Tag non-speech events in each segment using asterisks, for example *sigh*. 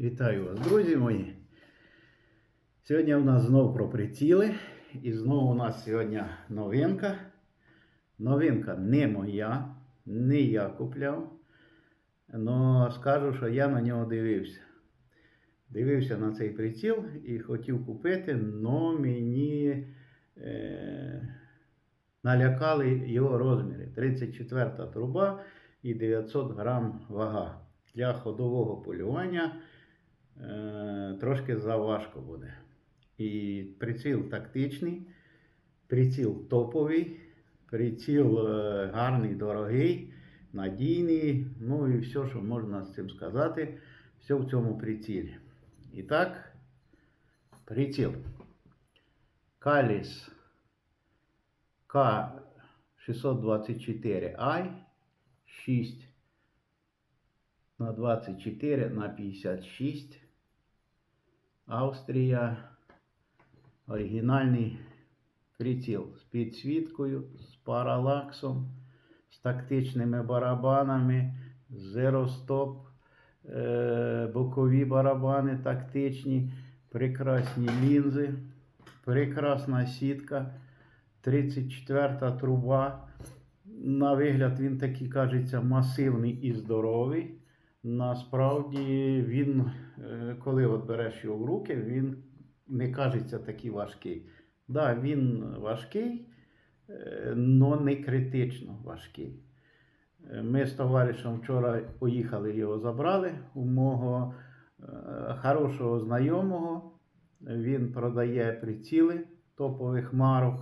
Вітаю вас, друзі мої. Сьогодні у нас знову про приціли. І знову у нас сьогодні новинка. Новинка не моя, не я купляв. Но скажу, що я на нього дивився. Дивився на цей приціл і хотів купити, але мені е, налякали його розміри. 34 труба і 900 грам вага. Для ходового полювання трошки заважко буде. І приціл тактичний, приціл топовий, приціл е, гарний, дорогий, надійний. Ну і все, що можна з цим сказати, все в цьому прицілі. І так, приціл. Каліс К624i 6 на 24 на 56. Австрія. Оригінальний приціл з підсвіткою, з паралаксом, з тактичними барабанами, Stop, е, бокові барабани тактичні, прекрасні лінзи, прекрасна сітка, 34 труба. На вигляд він такий кажеться масивний і здоровий. Насправді він, коли от береш його в руки, він не кажеться такий важкий. Да, він важкий, але не критично важкий. Е, Ми з товаришем вчора поїхали його забрали у мого е, хорошого знайомого. Він продає приціли топових марок.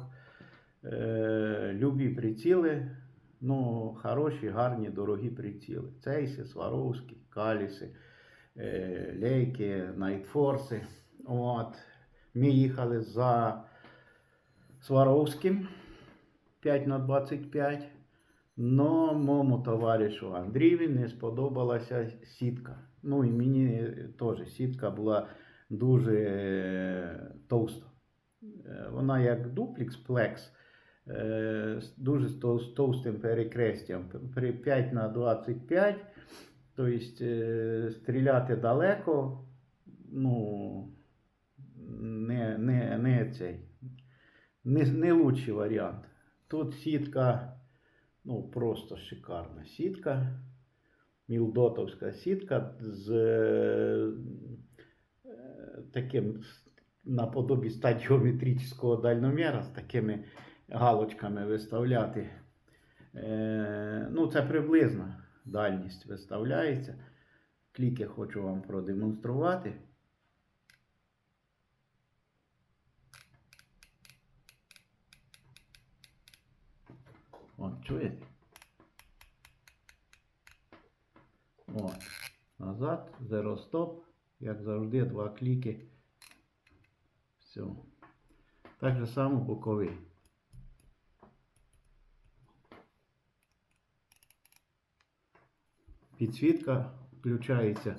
Е, Любі приціли, ну, хороші, гарні, дорогі приціли. Цейси, Сваровські, Каліси, Лейки, Найтфорси. От. Ми їхали за Сваровським 5 на 25. Но моєму товаришу Андрієві не сподобалася сітка. Ну і мені теж сітка була дуже е, товста. Е, Вона як дуплекс плекс, е, з дуже товстим перекрестям. При 5 на 25, тобто е, стріляти далеко, ну, не, не, не цей, не, не лучший варіант. Тут сітка, ну, просто шикарна сітка. Мілдотовська сітка з е, таким наподобі стадіометричного дальноміра, з такими галочками виставляти. Е, ну, це приблизна дальність виставляється. Кліки хочу вам продемонструвати. От, чуєте? От. Назад, zero стоп. Як завжди, два кліки. Все. Так же само боковий. Підсвітка включається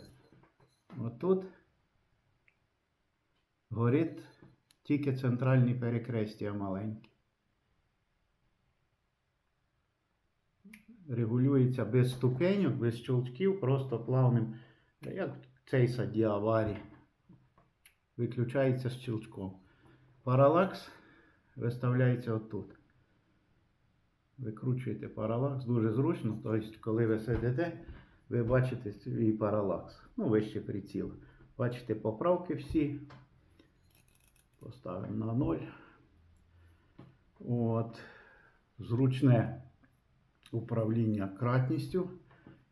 отут. Горить тільки центральні перекрестя маленькі. регулюється без ступеньок, без щелчків, просто плавним, як цей садіаварі. Виключається з щелчком. Паралакс виставляється отут. Викручуєте паралакс, дуже зручно. Тобто, коли ви сидите, ви бачите свій паралакс. Ну, вище приціл. Бачите поправки всі. Поставимо на 0. От. Зручне управління кратністю.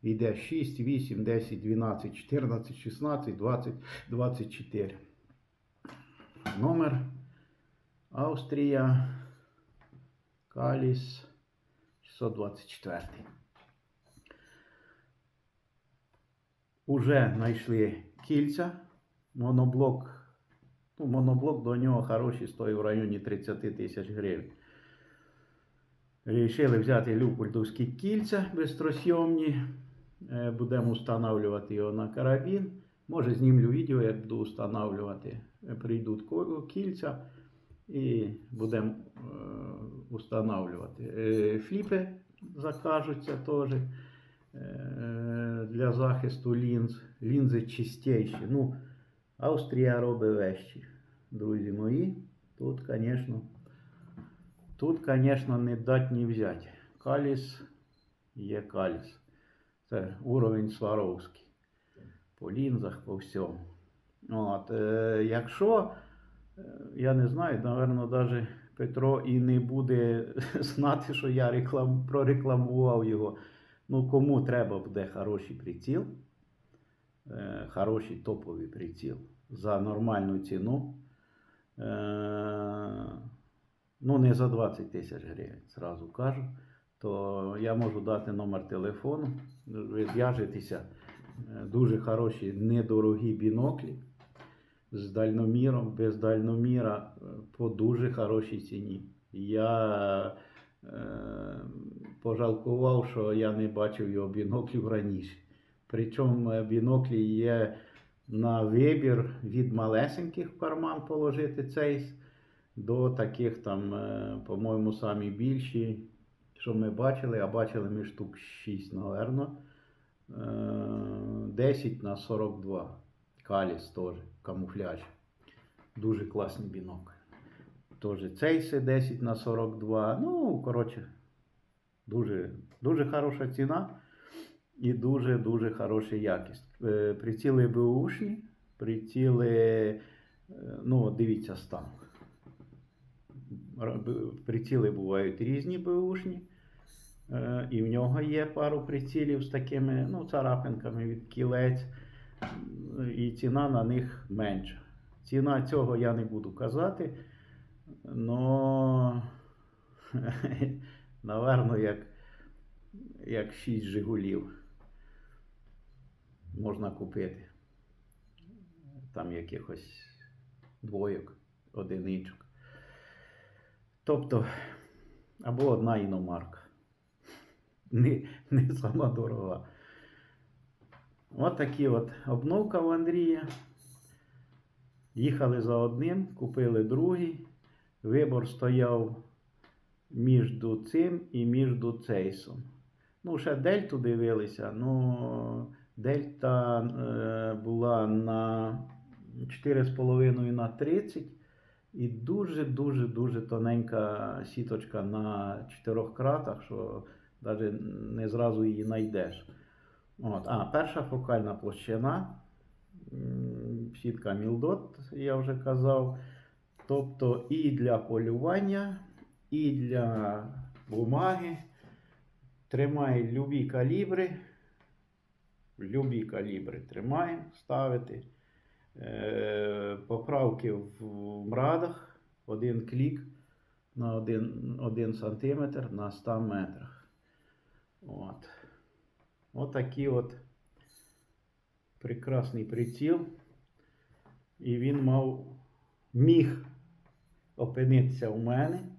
Йде 6, 8, 10, 12, 14, 16, 20, 24. Номер Австрія. Каліс 624. Уже знайшли кільця. Моноблок. Ну, моноблок до нього хороший стоїть в районі 30 тисяч гривень. Рішили взяти люпульдовські кільця безстросйомні. Е, Будемо встановлювати його на карабін. Може знімлю відео, як буду встановлювати. Е, Прийдуть кільця і будемо встановлювати. Е, Фліпи закажуться теж. Для захисту лінз. Лінзи чистіші. Ну, Австрія робить вещі, друзі мої. Тут, звісно, тут, звісно, не дать ні взяти. Каліс є каліс. Це уровень Сваровський. По лінзах, по всьому. От, е, якщо, е, я не знаю, напевно, навіть Петро і не буде *laughs* знати, що я реклам, прорекламував його. Ну, кому треба буде хороший приціл, е, хороший топовий приціл за нормальну ціну. Е, ну, не за 20 тисяч гривень, зразу кажу. То я можу дати номер телефону. Ви зв'яжетеся. Е, Дуже хороші, недорогі біноклі з дальноміром, без дальноміра е, по дуже хорошій ціні. Я пожалкував, що я не бачив його біноклів раніше. Причому е, біноклі є на вибір від малесеньких в карман положити цейс до таких там, е, по-моєму, самі більші, що ми бачили, а бачили ми штук 6, напевно. Е, 10 на 42. Каліс теж, камуфляж. Дуже класний бінокль. Теж цейси 10 на 42. Ну, коротше, дуже, дуже хороша ціна і дуже-дуже хороша якість. Е, Приціли беушні, приціли, е, ну, дивіться стан. Приціли бувають різні беушні. Е, І в нього є пару прицілів з такими ну, царапинками від кілець, і ціна на них менша. Ціна цього я не буду казати, но, *laughs* наверно, як, як 6 Жигулів можна купити. Там якихось двойок, одиничок. Тобто, або одна іномарка. Не, не сама дорога. От такі от обновка у Андрія. Їхали за одним, купили другий. Вибор стояв між цим і між цейсом. Ну, ще дельту дивилися, ну дельта е, була на 4,5 на 30 і дуже-дуже дуже тоненька сіточка на чотирьох кратах, що навіть не зразу її знайдеш. От. А перша фокальна площина, сітка Мілдот, я вже казав. Тобто і для полювання, і для бумаги. Тримає любі калібри. Любі калібри тримаємо, ставити. Е, поправки в мрадах. Один клік на 1, 1 см на 100 метрах. От. От такий от прекрасний приціл. І він мав міг опинитися у мене.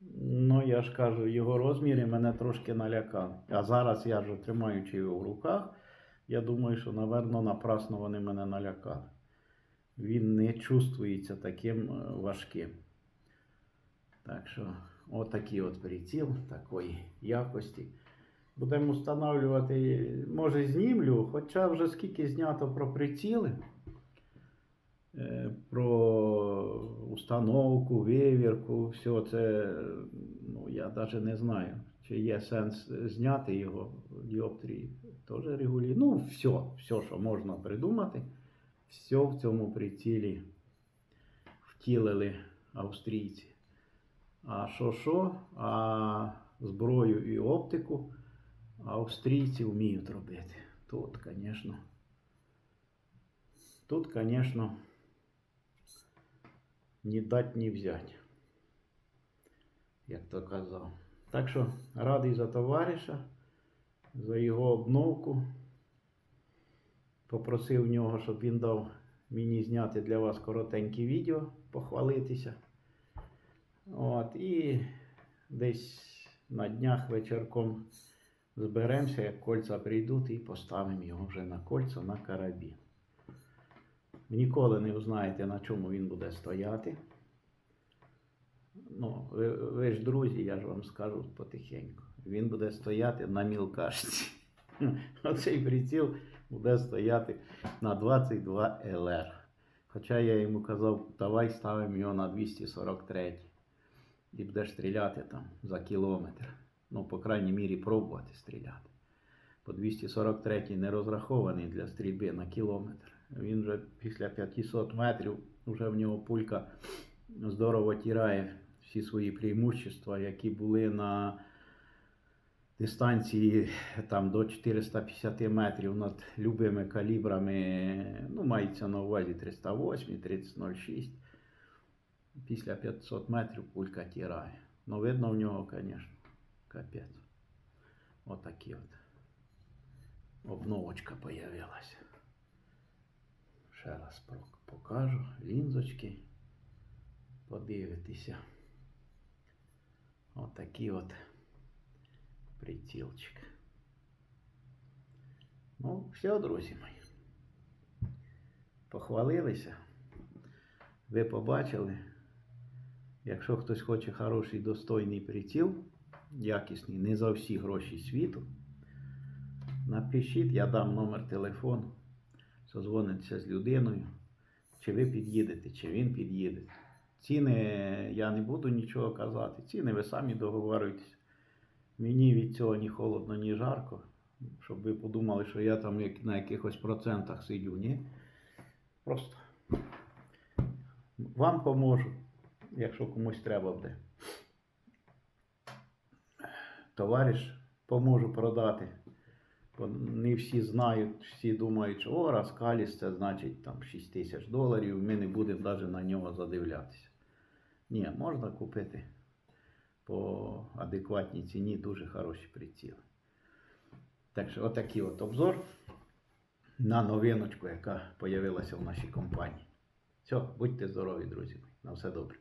Ну, я ж кажу, його розміри мене трошки налякали. А зараз я ж тримаючи його в руках, я думаю, що, напевно, напрасно вони мене налякали. Він не чувствується таким е, важким. Так що, отакий от приціл такої якості. Будемо встановлювати, може, знімлю, хоча вже скільки знято про приціли, про установку, вивірку, все це, ну, я навіть не знаю, чи є сенс зняти його діоптрії. Теж регулює. Ну, все, все, що можна придумати, все в цьому прицілі втілили австрійці. А що що? А зброю і оптику австрійці вміють робити. Тут, звісно. Тут, звісно, ні дать, ні взять. Як то казав. Так що радий за товариша, за його обновку. Попросив нього, щоб він дав мені зняти для вас коротеньке відео, похвалитися. От, і десь на днях вечірком зберемося, як кольця прийдуть, і поставимо його вже на кольця на карабін. Ніколи не узнаєте, на чому він буде стояти. Ну, ви, ви ж друзі, я ж вам скажу потихеньку. Він буде стояти на мілкашці. *laughs* Оцей приціл буде стояти на 22 ЛР. Хоча я йому казав, давай ставимо його на 243 і будеш стріляти там за кілометр. Ну, по крайній мірі, пробувати стріляти. По 243 не розрахований для стрільби на кілометр. Він вже після 500 метрів вже в нього пулька здорово тірає всі свої преимущества, які були на дистанції там до 450 метрів над любими калібрами, ну, мається на увазі 308, 3006. Після 500 метрів пулька тірає. Ну, видно в нього, звісно, капець. Отакі от. Обновочка появилася. Ще раз покажу лінзочки. Подивитися. Отакий от прицілчик. Ну, все, друзі мої. Похвалилися. Ви побачили. Якщо хтось хоче хороший достойний приціл, якісний, не за всі гроші світу, напишіть, я дам номер телефону, созвониться з людиною, чи ви під'їдете, чи він під'їде. Ціни я не буду нічого казати. Ціни ви самі договорюєтесь. Мені від цього ні холодно, ні жарко. Щоб ви подумали, що я там на якихось процентах сидю. Ні. Просто вам поможу, якщо комусь треба буде. Товариш поможу продати. Бо не всі знають, всі думають, що о, Раскаліс це значить там 6 тисяч доларів, ми не будемо навіть на нього задивлятися. Ні, можна купити по адекватній ціні дуже хороші приціли. Так що отакий от обзор на новиночку, яка з'явилася в нашій компанії. Все, будьте здорові, друзі. На все добре.